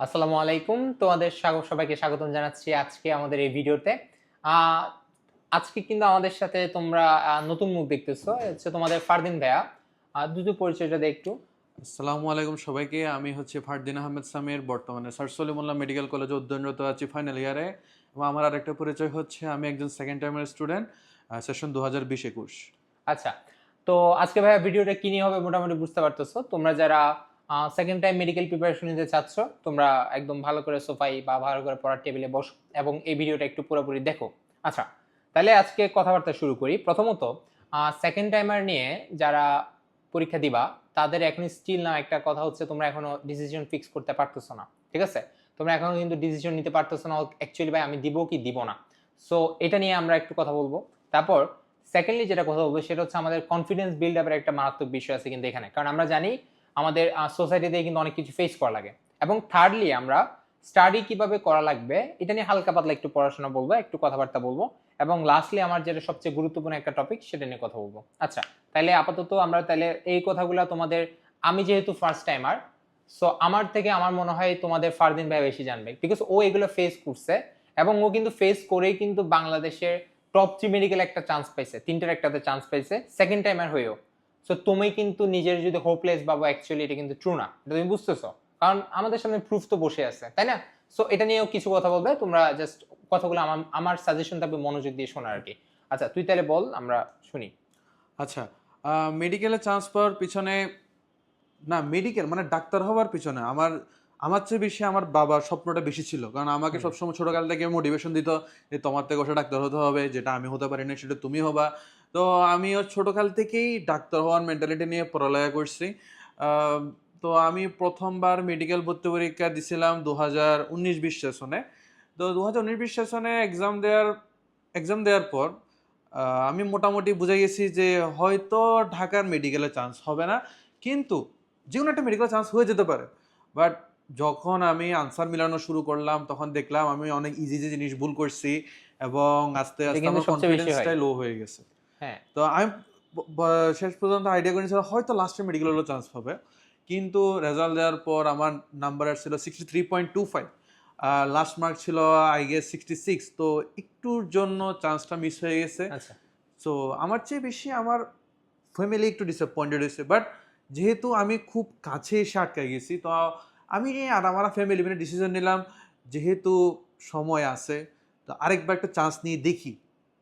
আসসালামু আলাইকুম। তোমাদের স্বাগত সবাইকে স্বাগতম জানাচ্ছি আজকে আমাদের এই ভিডিওতে। আজকে কিন্তু আমাদের সাথে তোমরা নতুন মুখ দেখতেছো। হচ্ছে তোমাদের ফারদিন ভাইয়া। দুটো পরিচয়টা দিয়ে একটু। আসসালামু আলাইকুম সবাইকে। আমি হচ্ছে ফারদিন আহমেদ সামির বর্তমানে স্যার সলিমুল্লাহ মেডিকেল কলেজে অধ্যয়নরত আছি ফাইনাল ইয়ারে এবং আমার আরেকটা পরিচয় হচ্ছে আমি একজন সেকেন্ড টাইমের স্টুডেন্ট সেশন দু হাজার বিশ একুশ। আচ্ছা তো আজকে ভাইয়া ভিডিওটা কি নিয়ে হবে মোটামুটি বুঝতে পারতেছো। তোমরা যারা সেকেন্ড টাইম মেডিকেল প্রিপারেশন নিতে চাচ্ছ, তোমরা একদম ভালো করে সোফাই বা ভালো করে পড়ার টেবিলে বসো এবং এই ভিডিওটা একটু পুরোপুরি দেখো। আচ্ছা তাহলে আজকে কথাবার্তা শুরু করি। প্রথমত সেকেন্ড টাইমার নিয়ে যারা পরীক্ষা দিবা, তাদের এখন স্টিল না, একটা কথা হচ্ছে তোমরা এখনও ডিসিশন ফিক্স করতে পারতেছো না, ঠিক আছে? তোমরা এখনও কিন্তু ডিসিশন নিতে পারতেছো না অ্যাকচুয়ালি ভাই আমি দিব কি দিব না? সো এটা নিয়ে আমরা একটু কথা বলব। তারপর সেকেন্ডলি যেটা কথা বলব, সেটা হচ্ছে আমাদের কনফিডেন্স বিল্ড আপের একটা মারাত্মক বিষয় আছে কিন্তু এখানে। কারণ আমরা জানি আমাদের সোসাইটিতে কিন্তু অনেক কিছু ফেস করা লাগে। এবং থার্ডলি আমরা স্টাডি কীভাবে করা লাগবে, এটা নিয়ে হালকা পাতলা একটু পড়াশোনা বলব, একটু কথাবার্তা বলব। এবং লাস্টলি আমার যেটা সবচেয়ে গুরুত্বপূর্ণ একটা টপিক সেটা নিয়ে কথা বলব। আচ্ছা তাহলে আপাতত আমরা তাহলে এই কথাগুলো তোমাদের, আমি যেহেতু ফার্স্ট টাইমার সো আমার থেকে আমার মনে হয় তোমাদের ফারদিন ভাই বেশি জানবে। বিকজ ও এগুলো ফেস করছে এবং ও কিন্তু ফেস করেই কিন্তু বাংলাদেশের টপ থ্রি মেডিকেল একটা চান্স পাইছে, তিনটার একটাতে চান্স পাইছে সেকেন্ড টাইমার হয়েও। সো তুমি কিন্তু নিজের যদি হোপলেস বাবা অ্যাকচুয়ালি এটা কিন্তু ট্রু না, এটা তুমি বুঝতেছো। কারণ আমাদের সামনে প্রুফ তো বসে আছে, তাই না? সো এটা নিয়েও কিছু কথা বলবে, তোমরা জাস্ট কথাগুলো আমার আমার সাজেশন থাকবে মনোযোগ দিয়ে শোনা আর কি। আচ্ছা তুই তাহলে বল, আমরা শুনি। আচ্ছা মেডিকেলে চান্স পাওয়ার পিছনে, না মেডিকেল মানে ডাক্তার হওয়ার পিছনে, আমার আমার চেয়ে বেশি আমার বাবার স্বপ্নটা বেশি ছিল। কারণ আমাকে সবসময় ছোটকাল থেকে মোটিভেশন দিত যে তোমার থেকে ওটা ডাক্তার হতে হবে যেটা আমি হতে পারি না সেটা তুমি হবা। তো আমিও ছোটকাল থেকেই ডাক্তার হওয়ার মেন্টালিটি নিয়ে পড়ালেখা করছি। তো আমি প্রথমবার মেডিকেল ভর্তি পরীক্ষা দিছিলাম দু হাজার উনিশ বিশ সেশনে তো দু হাজার উনিশ বিশ সেশনে এক্সাম দেওয়ার এক্সাম দেওয়ার পর আমি মোটামুটি বুঝে গেছি যে হয়তো ঢাকার মেডিকেলে চান্স হবে না। কিন্তু যে কোনো একটা মেডিকেল চান্স হয়ে যেতে পারে। বাট যখন আমি আনসার মিলানো শুরু করলাম তখন দেখলাম আমি অনেক ইজি ইজি জিনিস ভুল করছি এবং আস্তে আস্তে আমার কনফিডেন্সটাই লো হয়ে। গেছে। হ্যাঁ। তো আমি শেষ পর্যন্ত আইডিয়া করেছিলাম হয়তো লাস্টে মেডিকেল হলো চান্স পাবে। কিন্তু রেজাল্ট দেওয়ার পর আমার নাম্বার ছিল sixty three point two five last mark ছিল আই গেস সিক্সটি সিক্স তো একটুর জন্য চান্সটা মিস হয়ে গেছে। আচ্ছা। সো আমার চেয়ে বেশি আমার ফ্যামিলি একটু ডিসঅ্যাপয়েন্টেড হয়েছে। বাট যেহেতু আমি খুব কাছে এসে আটকে গেছি তো আমি আর আমার ফ্যামিলি মিলে ডিসিশন নিলাম যেহেতু সময় আছে তো আরেকবার একটা চান্স নিয়ে দেখি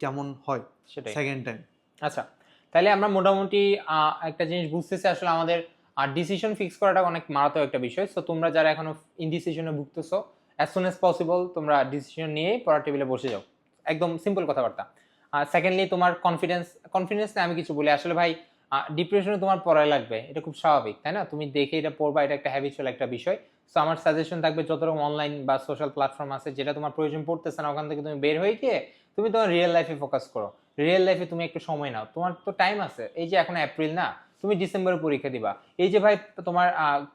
কেমন হয় সেটাই। সেকেন্ড টাইম আচ্ছা তাহলে আমরা মোটামুটি একটা জিনিস বুঝতেছি আসলে আমাদের আর ডিসিশন ফিক্স করাটা অনেক মারাত্মক একটা বিষয়। সো তোমরা যারা এখনও ইনডিসিশনে ভুগতেছো অ্যাজ সুন অ্যাজ পসিবল তোমরা ডিসিশন নিয়ে পড়ার টেবিলে বসে যাও। একদম সিম্পল কথাবার্তা। আর সেকেন্ডলি তোমার কনফিডেন্স কনফিডেন্স নিয়ে আমি কিছু বলি। আসলে ভাই ডিপ্রেশনে তোমার পড়ায় লাগবে, এটা খুব স্বাভাবিক, তাই না? তুমি দেখে এটা পড়বা, এটা একটা হ্যাবিচুয়াল একটা বিষয়। সো আমার সাজেশন থাকবে যত রকম অনলাইন বা সোশ্যাল প্ল্যাটফর্ম আছে, যেটা তোমার প্রয়োজন পড়তেছে না, ওখান থেকে তুমি বের হয়ে গিয়ে তুমি তোমার রিয়েল লাইফে ফোকাস করো। রিয়েল লাইফে তুমি একটু সময় নাও। তোমার তো টাইম আছে। এই যে এখন এপ্রিল না, তুমি ডিসেম্বরে পরীক্ষা দিবা। এই যে ভাই, তোমার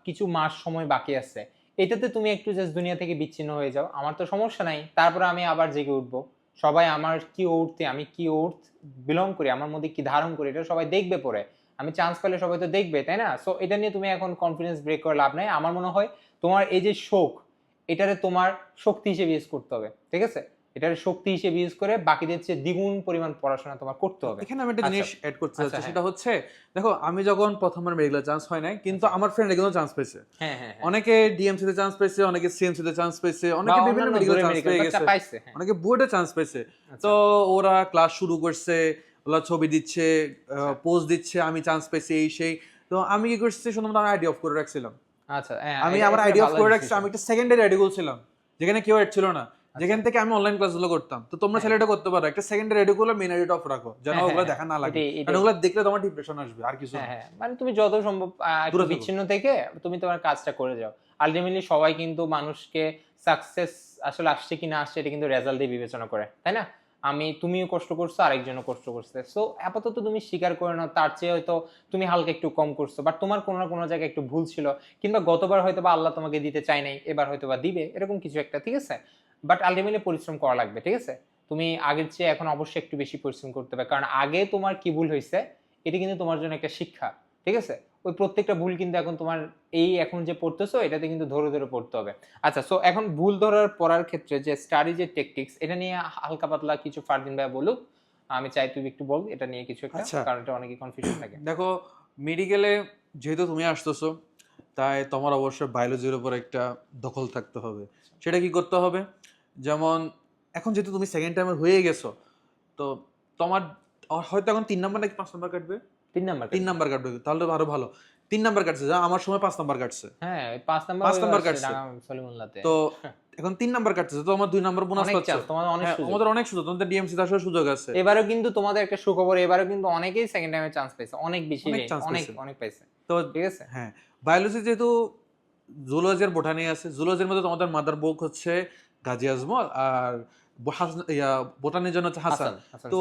কিছু মাস সময় বাকি আছে, এটাতে তুমি একটু জাস্ট দুনিয়া থেকে বিচ্ছিন্ন হয়ে যাও। আমার তো সমস্যা নাই, তারপরে আমি আবার জেগে উঠবো। সবাই আমার কি উঠতে আমি কি ওর্থ বিলং করি, আমার মধ্যে কি ধারণ করি, এটা সবাই দেখবে পরে। আমি চান্স পেলে সবাই তো দেখবে, তাই না? সো এটা নিয়ে তুমি এখন কনফিডেন্স ব্রেক করে লাভ নাই। আমার মনে হয় তোমার এই যে শোক, এটারে তোমার শক্তি হিসেবে ইউজ করতে হবে, ঠিক আছে? এটার শক্তি হিসেবে ইউজ করে বাকিদের চেয়ে দ্বিগুণ পরিমাণ পড়াশোনা তোমার করতে হবে এখানে আমি একটা আচ্ছা। জিনিস অ্যাড করতে আচ্ছা, চাচ্ছি হ্যাঁ। সেটা হচ্ছে দেখো আমি যখন প্রথমবার মেডিকেল চান্স হয় নাই কিন্তু আমার ফ্রেন্ড কিন্তু চান্স পেয়েছে হ্যাঁ হ্যাঁ হ্যাঁ। অনেকে ডিএমসি তে চান্স পেয়েছে অনেকে সিএমসি তে চান্স পেয়েছে অনেকে বিভিন্ন মেডিকেল চান্স পেয়ে গেছে হ্যাঁ। অনেকে বোর্ডে চান্স পেয়েছে আচ্ছা। তো ওরা ক্লাস শুরু করছে ওরা ছবি দিচ্ছে পোস্ট দিচ্ছে আমি চান্স পেয়েছি এই সেই তো আমি কি করছি শুধুমাত্র আমি আইডি অফ করে রাখছিলাম আচ্ছা হ্যাঁ, আমি আমার আইডি অফ করে রাখছি আমি একটা সেকেন্ডারি আইডি খুলছিলাম যেখানে কেউ অ্যাড ছিল না যেখান থেকে আমি অনলাইন ক্লাসগুলো করতাম। তো তোমরা আচ্ছা। হ্যাঁ। ছেলেটা করতে পারো। একটা সেকেন্ডারি আইডি মেন আইডিটা অফ রাখো। যেন হ্যাঁ, ওগুলো হ্যাঁ, দেখা না লাগে। কারণ ওগুলো দেখলে তোমার ডিপ্রেশন আসবে আর কিছু। হ্যাঁ মানে তুমি যত সম্ভব বিচ্ছিন্ন থেকে তুমি তোমার কাজটা করে যাও। আলটিমেটলি সবাই কিন্তু মানুষকে সাকসেস আসলে আসছে কি না আসছে এটা কিন্তু রেজাল্ট দিয়ে বিবেচনা করে। তাই না? আমি তুমিও কষ্ট করছ আরেকজনও কষ্ট করছে। সো আপাতত তুমি স্বীকার করে নাও তার চেয়ে হয়তো তুমি হালকা একটু কম করছ। বাট তোমার কোনো না কোনো জায়গায় একটু ভুল ছিল কিংবা গতবার হয়তো বা আল্লাহ তোমাকে দিতে চায় নাই এবার হয়তো বা দিবে এরকম কিছু একটা ঠিক আছে? বাট আলটিমেটলি পরিশ্রম করা লাগবে ঠিক আছে? তুমি আগের চেয়ে এখন অবশ্যই একটু বেশি পরিশ্রম করতে হবে কারণ আগে তোমার কি ভুল হয়েছে এটা কিন্তু তোমার জন্য একটা শিক্ষা ঠিক আছে? ওই প্রত্যেকটা ভুল কিন্তু এখন তোমার এই এখন যে পড়তেছো এটাতে কিন্তু ধরে ধরে পড়তে হবে। আচ্ছা সো এখন ভুল ধরার পড়ার ক্ষেত্রে যে স্টাডি যে টেকটিক্স এটা নিয়ে হালকা পাতলা কিছু ফারদিন ভাই বলুক। আমি চাই তুমি একটু বল এটা নিয়ে কিছু একটা আচ্ছা। কারণ এটা অনেকে কনফিউশন থাকে। দেখো মেডিকেলে যেহেতু তুমি আসতেছো তাই তোমার অবশ্যই বায়োলজির উপর একটা দখল থাকতে হবে। সেটা কি করতে হবে? যেমন এখন যেহেতু তুমি সেকেন্ড টাইমের হয়ে গেছো তো তোমার হয়তো এখন তিন নাম্বার নাকি পাঁচ নাম্বার কাটবে? তিন নাম্বার তিন নাম্বার কাটবে তাহলে আরও ভালো। তিন নাম্বার কাটছে যা আমার সময় পাঁচ নাম্বার কাটছে। হ্যাঁ পাঁচ নাম্বার পাঁচ নাম্বার কাটছে। তো এখন তিন নাম্বার কাটছে তো আমার দুই নাম্বার বোনাস পাচ্ছে। তোমাদের অনেক হ্যাঁ, সুযোগ। আমাদের অনেক সুযোগ তোমাদের ডিএমসি তে আসার সুযোগ আছে। এবারেও কিন্তু তোমাদের একটা সুখবর এবারেও কিন্তু অনেকেই সেকেন্ড টাইমে চান্স পেয়েছে অনেক বেশি অনেক অনেক। অনেক পেয়েছে। তো ঠিক আছে? হ্যাঁ বায়োলজি যেহেতু জুলজির বোটানি আছে জুলজির মধ্যে তোমাদের মাদার বুক হচ্ছে গাজী আজমল আর বোটানির জন্য হচ্ছে হাসান। তো-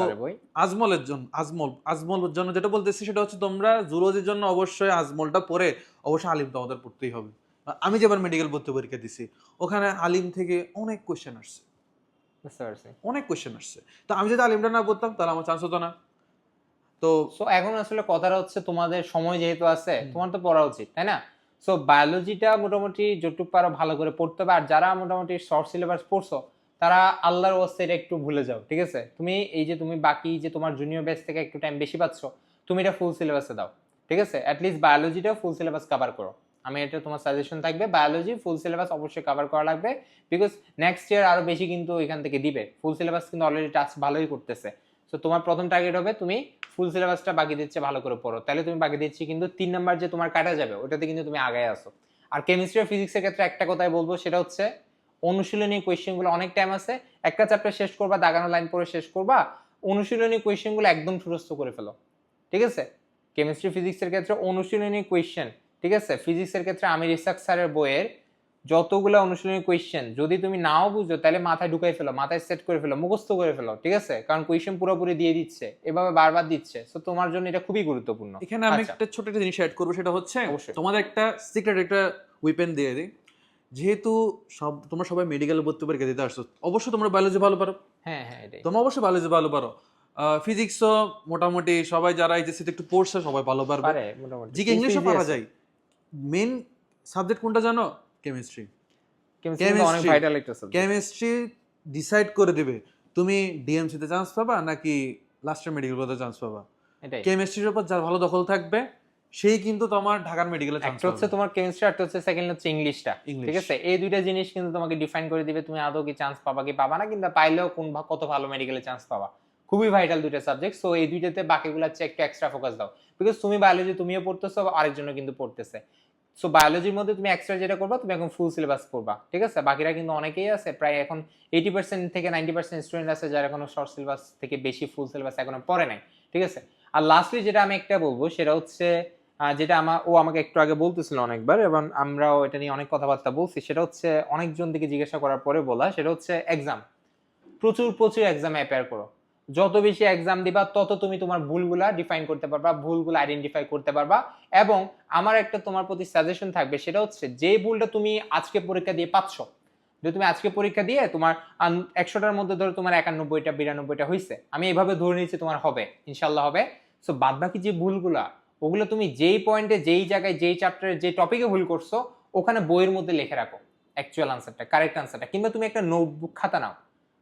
আজমলের জন্য আজমল আজমলের জন্য যেটা বলতেছি সেটা হচ্ছে তোমরা জুলজির জন্য অবশ্যই আজমলটা পড়ে অবশ্যই আলিম তোমাদের পড়তেই হবে। আমি যেবার মেডিকেল ভর্তি পরীক্ষা দিছি ওখানে আলিম থেকে অনেক কোয়েশ্চেন আসছে। অনেক কোয়েশ্চেন আসছে। তো আমি যদি আলিমটা না পড়তাম তাহলে আমার চান্স হতো না। তো এখন আসলে কথাটা হচ্ছে তোমাদের সময় যেহেতু আছে তোমার তো পড়া উচিত তাই না? সো বায়োলজিটা মোটামুটি যতটুকু পারো ভালো করে পড়তে হবে। আর যারা মোটামুটি শর্ট সিলেবাস পড়ছো, তারা আল্লাহর ওয়াস্তে একটু ভুলে যাও, ঠিক আছে? তুমি এই যে তুমি বাকি যে তোমার জুনিয়র ব্যাচ থেকে একটু টাইম বেশি পাচ্ছ, তুমি এটা ফুল সিলেবাসে দাও, ঠিক আছে? অ্যাটলিস্ট বায়োলজিটাও ফুল সিলেবাস কভার করো। আমি এটা তোমার সাজেশন থাকবে বায়োলজি ফুল সিলেবাস অবশ্যই কভার করা লাগবে। বিকজ নেক্সট ইয়ার আরও বেশি কিন্তু এখান থেকে দিবে। ফুল সিলেবাস কিন্তু অলরেডি টাচ ভালোই করতেছে। সো তোমার প্রথম টার্গেট হবে তুমি ফুল সিলেবাসটা বাকি দিচ্ছে, ভালো করে পড়ো। তাহলে তুমি বাকি দিচ্ছি কিন্তু তিন নাম্বার যে তোমার কাটা যাবে, ওটাতে কিন্তু তুমি আগায় আসো। আর কেমিস্ট্রি আর ফিজিক্সের ক্ষেত্রে একটা কথাই বলব, সেটা হচ্ছে অনুশীলনী কোয়েশ্চেনগুলো অনেক টাইম আছে, একটা চ্যাপ্টার শেষ করবা, দাগানো লাইন পড়ে শেষ করবা, অনুশীলনী কোয়েশ্চেনগুলো একদম সুরস্থ করে ফেলো। ঠিক আছে? কেমিস্ট্রি ফিজিক্সের ক্ষেত্রে অনুশীলনী কোয়েশ্চেন ঠিক আছে? ফিজিক্সের ক্ষেত্রে আমি রিসার্চ স্যারের বইয়ের যতগুলো অনুশীলনী কোয়েশ্চেন যদি তুমি নাও বুঝো তাহলে মাথায় ঢুকাই ফেলো মাথায় সেট করে ফেলো মুখস্থ করে ফেলো ঠিক আছে? কারণ কোয়েশ্চেন পুরোপুরি দিয়ে দিচ্ছে এভাবে বারবার দিচ্ছে। তো তোমার জন্য এটা খুবই গুরুত্বপূর্ণ। এখানে আমি আচ্ছা। একটা ছোট একটা জিনিস অ্যাড করব সেটা হচ্ছে তোমাদের একটা সিক্রেট একটা উইপেন দিয়ে দিই। যেহেতু সব তোমরা সবাই মেডিকেল ভর্তি পরীক্ষা দিতে আসছো অবশ্যই তোমরা বায়োলজি ভালো পারো। হ্যাঁ হ্যাঁ এটাই। তোমরা অবশ্যই বায়োলজি ভালো পারো। ফিজিক্সও মোটামুটি সবাই যারা এইচএসসি একটু পড়ছে সবাই ভালো পারবে। জিকে ইংলিশও পারা যায়। মেন সাবজেক্ট কোনটা জানো? কেমিস্ট্রি কেমিস্ট্রি অনেক ভাইটাল একটা সাবজেক্ট কেমিস্ট্রি ডিসাইড করে দিবে। তুমি ডিএমসি তে চান্স পাবা নাকি লাস্টের মেডিকেল পদে চান্স পাবা? কেমিস্ট্রির উপর যার ভালো দখল থাকবে সেই কিন্তু তোমার ঢাকার মেডিকেলে চান্স একটা হচ্ছে তোমার কেমিস্ট্রি একটা হচ্ছে সেকেন্ড হচ্ছে ইংলিশটা। ঠিক আছে? এই দুইটা জিনিস কিন্তু তোমাকে ডিফাইন করে দিবে। তুমি আদৌ কি চান্স পাবা কি পাবা না কিন্তু পাইলেও কোন কত ভালো মেডিকেলে চান্স পাবা। খুবই ভাইটাল দুইটা সাবজেক্ট সো এই দুইটাতে বাকিগুলো হচ্ছে একটু এক্সট্রা ফোকাস দাও। বিকজ তুমি বায়োলজি তুমিও পড়তেছো, আরেকজনও কিন্তু পড়তেছে। সো বায়োলজির মধ্যে তুমি এক্সট্রা যেটা করবা, তুমি এখন ফুল সিলেবাস করবা ঠিক আছে? বাকিরা কিন্তু অনেকেই আছে, প্রায় এখন এইটি পার্সেন্ট থেকে নাইনটি পার্সেন্ট স্টুডেন্ট আছে যারা এখনও শর্ট সিলেবাস থেকে বেশি ফুল সিলেবাস এখনও পড়ে নাই, ঠিক আছে? আর লাস্টলি যেটা আমি একটা বলব, সেটা হচ্ছে যেটা আমার ও আমাকে একটু আগে বলতেছিল অনেকবার, এবং আমরাও এটা নিয়ে অনেক কথাবার্তা বলছি, সেটা হচ্ছে অনেকজন থেকে জিজ্ঞাসা করার পরে বলা, সেটা হচ্ছে এক্সাম প্রচুর প্রচুর এক্সামে অ্যাপেয়ার করো। যত বেশি এক্সাম দিবা, তত তুমি তোমার ভুলগুলা ডিফাইন করতে পারবা, ভুলগুলো আইডেন্টিফাই করতে পারবা এবং আমার একটা তোমার প্রতি সাজেশন থাকবে, সেটা হচ্ছে যে ভুলটা তুমি আজকে পরীক্ষা দিয়ে পাচ্ছ যদি তুমি আজকে পরীক্ষা দিয়ে তোমার একশোটার মধ্যে ধরো তোমার একানব্বইটা, বিরানব্বইটা হয়েছে আমি এইভাবে ধরে নিচ্ছি তোমার হবে ইনশাল্লাহ হবে সো বাদ বাকি যে ভুলগুলা, ওগুলো তুমি যেই পয়েন্টে যেই জায়গায়, যেই চ্যাপ্টারে যে টপিকে ভুল করছ, ওখানে বইয়ের মধ্যে লিখে রাখো অ্যাকচুয়াল আনসারটা কারেক্ট আনসারটা কিংবা তুমি একটা নোটবুক খাতা নাও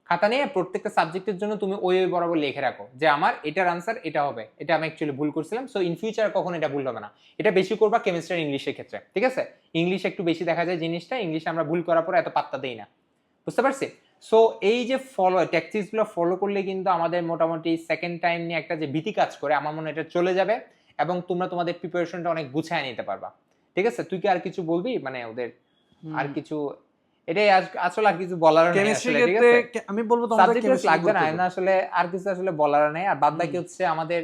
খাতা নিয়ে প্রত্যেকটা সাবজেক্টের জন্য তুমি ওই ওই বরাবর লিখে রাখো যে আমার এটার আনসার এটা হবে। এটা আমি অ্যাকচুয়ালি ভুল করছিলাম সো ইন ফিউচার কখন এটা ভুল হবে না। এটা বেশি করবা কেমিস্ট্রি আর ইংলিশের ক্ষেত্রে ঠিক আছে? ইংলিশ একটু বেশি দেখা যায় জিনিসটা ইংলিশে আমরা ভুল করার পর এত পাত্তা দেই না। বুঝতে পারছি? সো এই যে ফলো ট্যাকটিক্সগুলো ফলো করলে কিন্তু আমাদের মোটামুটি সেকেন্ড টাইম নিয়ে একটা যে ভীতি কাজ করে আমার মনে এটা চলে যাবে এবং তোমরা তোমাদের প্রিপারেশনটা অনেক গুছায় নিতে পারবা। ঠিক আছে? তুই কি আর কিছু বলবি? মানে ওদের আর কিছু এটাই আসলে আর কিছু বলার নেই আমি বলব তোমাদের লাগবে না আসলে আর কিছু আসলে বলার নেই। আর বাদ বাকি হচ্ছে আমাদের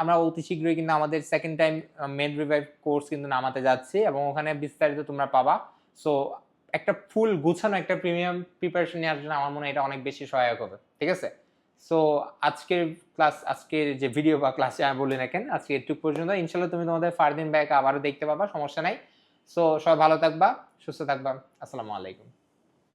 আমরা অতি শীঘ্রই কিন্তু আমাদের second time med revive course কিন্তু নামাতে যাচ্ছি এবং ওখানে বিস্তারিত তোমরা পাবা। সো একটা ফুল গুছানো একটা প্রিমিয়াম প্রিপারেশন নেওয়ার জন্য আমার মনে হয় এটা অনেক বেশি সহায়ক হবে ঠিক আছে? সো আজকের ক্লাস আজকের যে ভিডিও বা ক্লাসে আমি বলি না কেন আজকে এটুকু পর্যন্ত। ইনশাল্লাহ তুমি তোমাদের ফারদিন ব্যাক আবারও দেখতে পাবা সমস্যা নাই। সো সবাই ভালো থাকবা সুস্থ থাকবা। আসসালামু আলাইকুম।